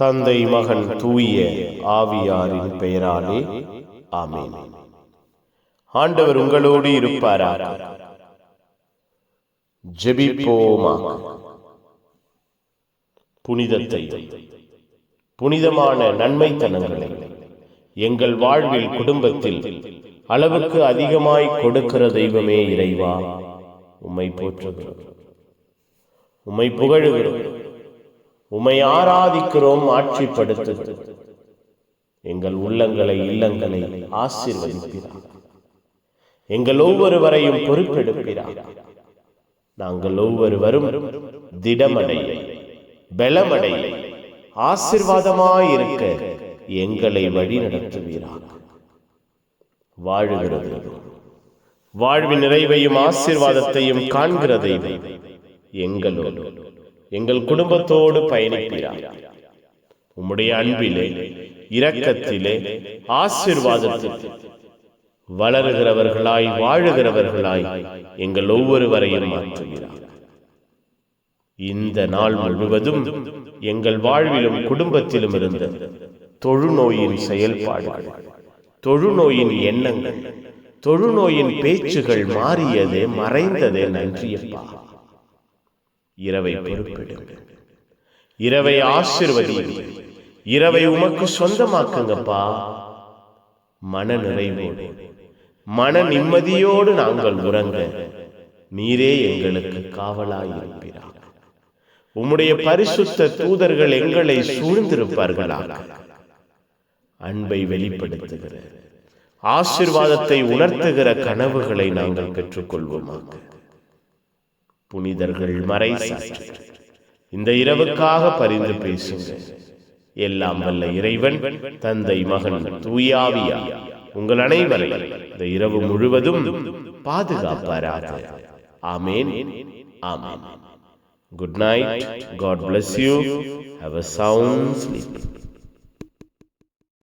தந்தை மகன் தூய ஆவியாரின் பெயராலே ஆமென். ஆண்டவர் உங்களோடு இருப்பாராக. ஜெபிப்போமாக புனிதத்தை புனிதமான நன்மைத்தனங்களை எங்கள் வாழ்வில் குடும்பத்தில் அளவுக்கு அதிகமாய் கொடுக்கிற தெய்வமே இறைவா. உம்மை போற்றுகிறோம். உம்மை புகழுகிறோம். உமை ஆராதிக்கிறோம் ஆட்சிப்படுத்து எங்கள் உள்ளங்களை இல்லங்களை ஆசீர்வதிக்கிறார் எங்கள் ஒவ்வொருவரையும் பொறுப்பெடுக்கிறார் நாங்கள் ஒவ்வொருவரும் திடமடைய பலமடைய ஆசிர்வாதமாயிருக்க எங்களை வழி நடத்துவீராக. வாழுகிறது வாழ்வின் நிறைவையும் ஆசீர்வாதத்தையும் காண்கிறதை எங்களோடு. எங்கள் குடும்பத்தோடு பயணிக்கிறார் உம்முடைய அன்பிலே இரக்கத்திலே ஆசீர்வாதத்திலே வளருகிறவர்களாய் வாழுகிறவர்களாய் எங்கள் ஒவ்வொருவரையும் மாற்றுகிறார் இந்த நாள் முழுவதும் எங்கள் வாழ்விலும் குடும்பத்திலும் இருந்த தொழுநோயின் செயல்பாடுகள் தொழுநோயின் எண்ணங்கள் தொழுநோயின் பேச்சுகள் மாறியது மறைந்தது நன்றியப்பா. இரவை பொறுப்பெடுங்க இரவை ஆசிர்வதிங்க இரவை உமக்கு சொந்தமாக்குங்கப்பா. மன நிறைவோடு. மன நிம்மதியோடு நாங்கள் உறங்க. நீரே எங்களுக்கு காவலாயிருக்கிறார் உம்முடைய பரிசுத்த தூதர்கள் எங்களை சூழ்ந்திருப்பார்களாக. அன்பை வெளிப்படுத்துகிற. ஆசிர்வாதத்தை உணர்த்துகிற கனவுகளை நாங்கள் பெற்றுக்கொள்வோமாக. புனிதர்கள் மறை இந்த இரவுக்காக பரிந்து பேசுங்க எல்லாம் வல்ல இறைவன் தந்தை மகன் தூயாவியா. உங்கள் அனைவரை இந்த இரவு முழுவதும் பாதுகாப்பாராக. Amen. Amen. Good night God bless you have a sound sleep.